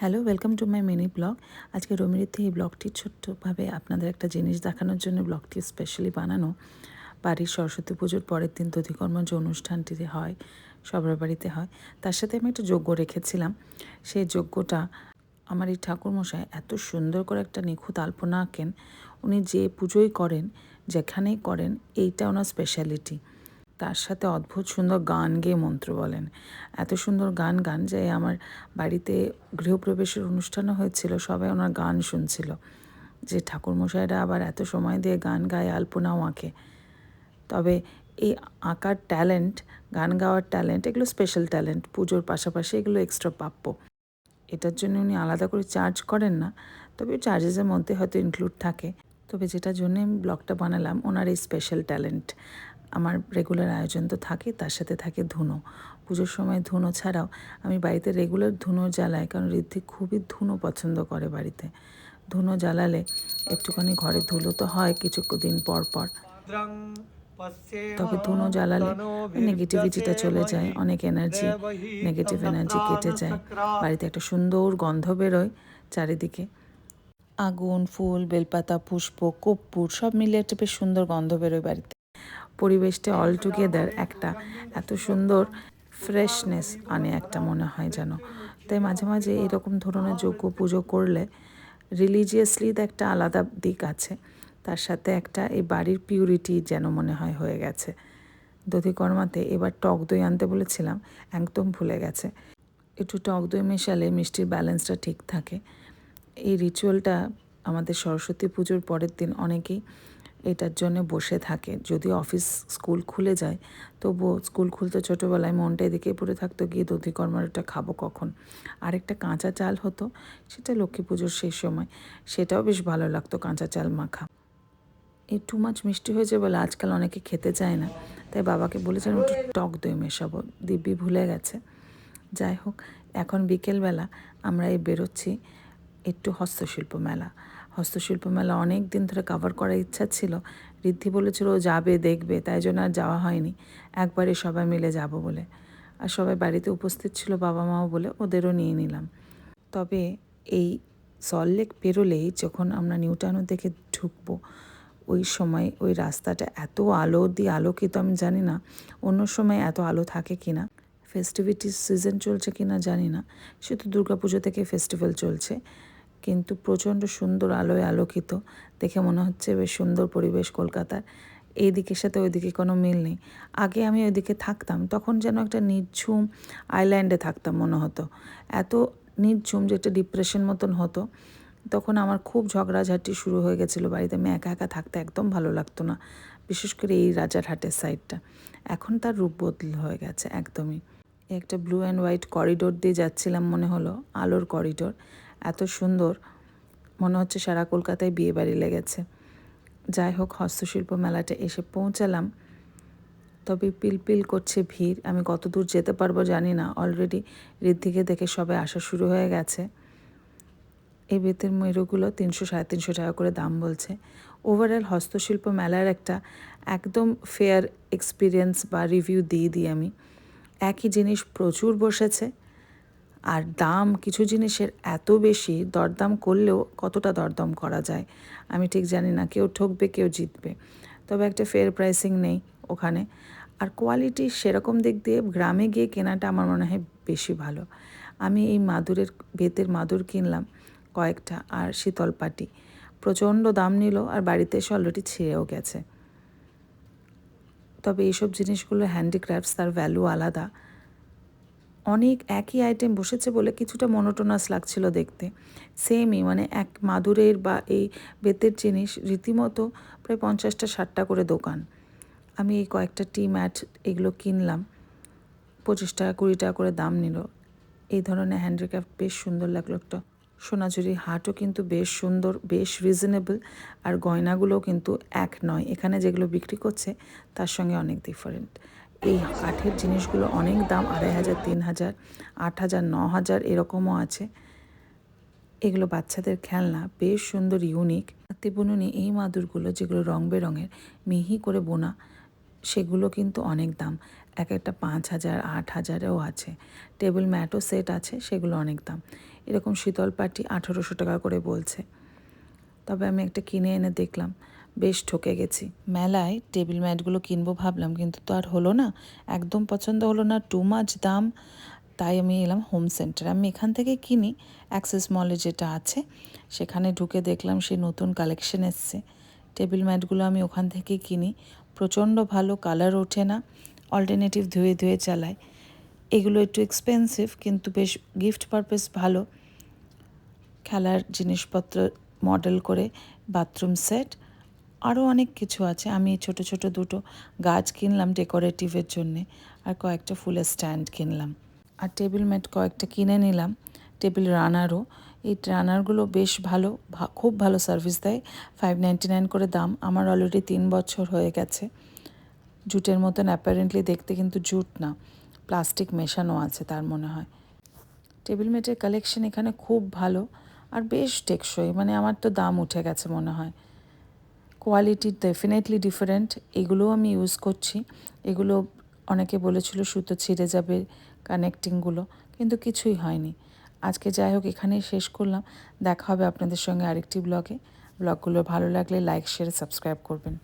Hello welcome to my mini blog আজকে রমিরিতে এই ব্লগটি ছোট্টভাবে আপনাদের একটা জিনিস দেখানোর জন্য ব্লগটি স্পেশালি বানানো। বাড়ির সরস্বতী পুজোর পরের দিন দধিকর্ম যে অনুষ্ঠানটিতে হয়, সবার বাড়িতে হয়, তার সাথে আমি একটা যজ্ঞ রেখেছিলাম। সেই যজ্ঞটা আমার এই ঠাকুরমশাই এত সুন্দর করে একটা নিখুঁত আলপনা আঁকেন। উনি যে পুজোই করেন, যেখানেই করেন, এইটা ওনার স্পেশালিটি তার সাথে অদ্ভুত সুন্দর গান গেয়ে মন্ত্র বলেন। এত সুন্দর গান গান যে আমার বাড়িতে গৃহপ্রবেশের অনুষ্ঠানও হয়েছিল, সবাই ওনার গান শুনছিল। যে ঠাকুরমশাইরা আবার এত সময় দিয়ে গান গায়, আলপনাও আঁকে। তবে এই আঁকার ট্যালেন্ট, গান গাওয়ার ট্যালেন্ট, এগুলো স্পেশাল ট্যালেন্ট পুজোর পাশাপাশি এগুলো এক্সট্রা প্রাপ্য। এটার জন্য উনি আলাদা করে চার্জ করেন না, তবে চার্জেসের মধ্যে হয়তো ইনক্লুড থাকে। তবে যেটার জন্য আমি ব্লগটা বানালাম, ওনার এই স্পেশাল ট্যালেন্ট আমার রেগুলার আয়োজন তো থাকে তার সাথে থাকে ধুনো। পুজোর সময় ধুনো ছাড়াও আমি বাড়িতে রেগুলার ধুনো জ্বালাই কারণ ঋদ্ধি খুবই ধুনো পছন্দ করে বাড়িতে। ধুনো জ্বালালে একটুখানি ঘরে ধুলো তো হয় কিছু দিন পর। পর তবে ধুনো জ্বালালে নেগেটিভিটিটা চলে যায় অনেক এনার্জি নেগেটিভ এনার্জি কেটে যায়। বাড়িতে একটা সুন্দর গন্ধ বেরোয় চারিদিকে। আগুন ফুল বেলপাতা পুষ্প কর্পূর সব মিলে একটা বেশ সুন্দর গন্ধ বেরোয় বাড়িতে। পরিবেশটা অল টুগেদার একটা, এত সুন্দর ফ্রেশনেস আনে একটা মনে হয় যেন। তাই মাঝে মাঝে এরকম ধরনের যোগ্য পুজো করলে রিলিজিয়াসলি তো একটা আলাদা দিক আছে, তার সাথে একটা এই বাড়ির পিউরিটি যেন মনে হয় হয়ে গেছে। দধিকর্মাতে এবার টক দই আনতে বলেছিলাম, একদম ভুলে গেছে। একটু টক দই মেশালে মিষ্টির ব্যালেন্সটা ঠিক থাকে। এই রিচুয়ালটা আমাদের সরস্বতী পুজোর পরের দিন অনেকেই এটার জন্য বসে থাকে। যদি অফিস স্কুল খুলে যায়, তবুও স্কুল খুলতে ছোটোবেলায় মনটা এদিকে পড়ে থাকতো, গিয়ে দধি দধিকর্মাটা খাব কখন। আরেকটা কাঁচা চাল হতো, সেটা লক্ষ্মী পুজোর সেই সময়। সেটাও বেশ ভালো লাগতো, কাঁচা চাল মাখা। এই টু মাছ মিষ্টি হয়েছে বলে আজকাল অনেকে খেতে চায় না। তাই বাবাকে বলেছিলাম, একটু টক দই মেশাবো, দিব্যি ভুলে গেছে। যাই হোক, এখন বিকেলবেলা আমরা এই বেরোচ্ছি, একটু হস্তশিল্প মেলা। হস্তশিল্প মেলা অনেক দিন ধরে কভার করার ইচ্ছা ছিল। ঋদ্ধি বলেছিল, ও যাবে, দেখবে। তাই জন্য আর যাওয়া হয়নি। একবারে সবাই মিলে যাব বলে। আর সবাই বাড়িতে উপস্থিত ছিল বাবা মাও বলে ওদেরও নিয়ে নিলাম। তবে এই সল্টলেক পেরোলেই যখন আমরা নিউটাউনের দিকে ঢুকবো, ওই সময় ওই রাস্তাটা এত আলো দিয়ে আলোকিত, আমি জানি না অন্য সময় এত আলো থাকে কি না ফেস্টিভিটিস সিজন চলছে কি না জানি না। শুধু দুর্গাপুজো থেকে ফেস্টিভ্যাল চলছে। কিন্তু প্রচণ্ড সুন্দর আলোয় আলোকিত। দেখে মনে হচ্ছে বেশ সুন্দর পরিবেশ কলকাতার। এই দিকের সাথে ওই দিকে কোনো মিল নেই। আগে আমি ওইদিকে থাকতাম, তখন যেন একটা নির্ঝুম আইল্যান্ডে থাকতাম মনে হতো। এত নির্ঝুম যে একটা ডিপ্রেশন মতন হতো। তখন আমার খুব ঝগড়াঝাটি শুরু হয়ে গেছিল বাড়িতে। আমি একা একা থাকতে একদম ভালো লাগতো না, বিশেষ করে এই রাজারহাটের সাইডটা এখন তার রূপ বদল হয়ে গেছে একদমই। একটা ব্লু অ্যান্ড হোয়াইট করিডোর দিয়ে যাচ্ছিলাম মনে হলো, আলোর করিডোর এত সুন্দর। মনে হচ্ছে সারা কলকাতায় বিয়ে বাড়ি লেগেছে। যাই হোক, হস্তশিল্প মেলাটা এসে পৌঁছালাম। তবে পিলপিল করছে ভিড়। আমি কত দূর যেতে পারব জানি না। অলরেডি ঋদ্ধিকে দেখে সবাই আসা শুরু হয়ে গেছে। এই বেতের ময়ূরগুলো তিনশো সাড়ে তিনশো টাকা করে দাম বলছে। ওভারঅল হস্তশিল্প মেলার একটা একদম ফেয়ার এক্সপিরিয়েন্স বা রিভিউ দিয়ে দিই আমি। একই জিনিস প্রচুর বসেছে। আর দাম কিছু জিনিসের এত বেশি, দরদাম করলেও কতটা দরদাম করা যায়? আমি ঠিক জানি না, কেউ ঠকবে, কেউ জিতবে। তবে একটা ফেয়ার প্রাইসিং নেই ওখানে। আর কোয়ালিটি সেরকম দিক দিয়ে গ্রামে গিয়ে কেনাটা আমার মনে হয় বেশি ভালো। আমি এই মাদুরের বেতের মাদুর কিনলাম কয়েকটা আর শীতল পাটি। প্রচণ্ড দাম নিল আর বাড়িতে এসে অলরেডি ছিঁড়েও গেছে। তবে এইসব জিনিসগুলো হ্যান্ডিক্রাফটস তার ভ্যালু আলাদা। অনেক একই আইটেম বসেছে বলে কিছুটা মনোটোনাস লাগছিল দেখতে। সেমই মানে এক মাদুরের বা এই বেতের জিনিস রীতিমতো প্রায় পঞ্চাশটা, ষাটটা করে দোকান। আমি এই কয়েকটা টি ম্যাট এগুলো কিনলাম। পঁচিশ টাকা, কুড়ি টাকা করে দাম নিল। এই ধরনের হ্যান্ডিক্রাফট বেশ সুন্দর লাগল একটা। সোনাঝুরি হাটও কিন্তু বেশ সুন্দর, বেশ রিজনেবল আর গয়নাগুলোও কিন্তু এক নয়। এখানে যেগুলো বিক্রি করছে, তার সঙ্গে অনেক ডিফারেন্ট এই কাঠের জিনিসগুলো অনেক দাম, আড়াই হাজার, তিন হাজার, আট হাজার, ন হাজার এরকমও আছে। এগুলো বাচ্চাদের খেলনা, বেশ সুন্দর ইউনিক হাতে বুননি এই মাদুরগুলো যেগুলো রং বেরঙের, মিহি করে বোনা, সেগুলো কিন্তু অনেক দাম। এক একটা পাঁচ হাজার, আট হাজারেও আছে। টেবিল ম্যাটও সেট আছে, সেগুলো অনেক দাম। এরকম শীতল পাটি আঠেরোশো টাকা করে বলছে। তবে আমি একটা কিনে এনে দেখলাম। বেশ ঠকে গেছি। মেলায় টেবিল ম্যাটগুলো কিনবো ভাবলাম, কিন্তু তো আর হলো না। একদম পছন্দ হলো না টু মাচ দাম। তাই আমি এলাম হোম সেন্টার আমি এখান থেকে কিনি অ্যাক্সেস মলে যেটা আছে, সেখানে ঢুকে দেখলাম সেই নতুন কালেকশন এসছে। টেবিল ম্যাটগুলো আমি ওখান থেকেই কিনি। প্রচণ্ড ভালো কালার ওঠে না অল্টারনেটিভ ধুয়ে ধুয়ে চালায়। এগুলো একটু এক্সপেন্সিভ কিন্তু বেশ গিফট পারপাস ভালো। খেলার জিনিসপত্র মডেল করে বাথরুম সেট আরও অনেক কিছু আছে। আমি ছোট ছোট দুটো গাছ কিনলাম ডেকোরেটিভের জন্যে আর কয়েকটা ফুলের স্ট্যান্ড কিনলাম। আর টেবিল ম্যাট কয়েকটা কিনে নিলাম। টেবিল রানারও এই রানারগুলো বেশ ভালো খুব ভালো সার্ভিস দেয়। ফাইভ নাইনটি নাইন করে দাম। আমার অলরেডি তিন বছর হয়ে গেছে। জুটের মতন অ্যাপারেন্টলি দেখতে কিন্তু জুট না। প্লাস্টিক মেশানো আছে তার মনে হয়। টেবিল ম্যাটের কালেকশন এখানে খুব ভালো। আর বেশ টেকসই। মানে আমার তো দাম উঠে গেছে মনে হয়। কোয়ালিটি ডেফিনেটলি ডিফারেন্ট এগুলোও আমি ইউজ করছি। এগুলো অনেকে বলেছিল সুতো ছিঁড়ে যাবে কানেক্টিংগুলো কিন্তু কিছুই হয়নি। আজকে যাই হোক, এখানেই শেষ করলাম। দেখা হবে আপনাদের সঙ্গে আরেকটি ব্লগে ব্লগগুলো ভালো লাগলে লাইক শেয়ার সাবস্ক্রাইব করবেন।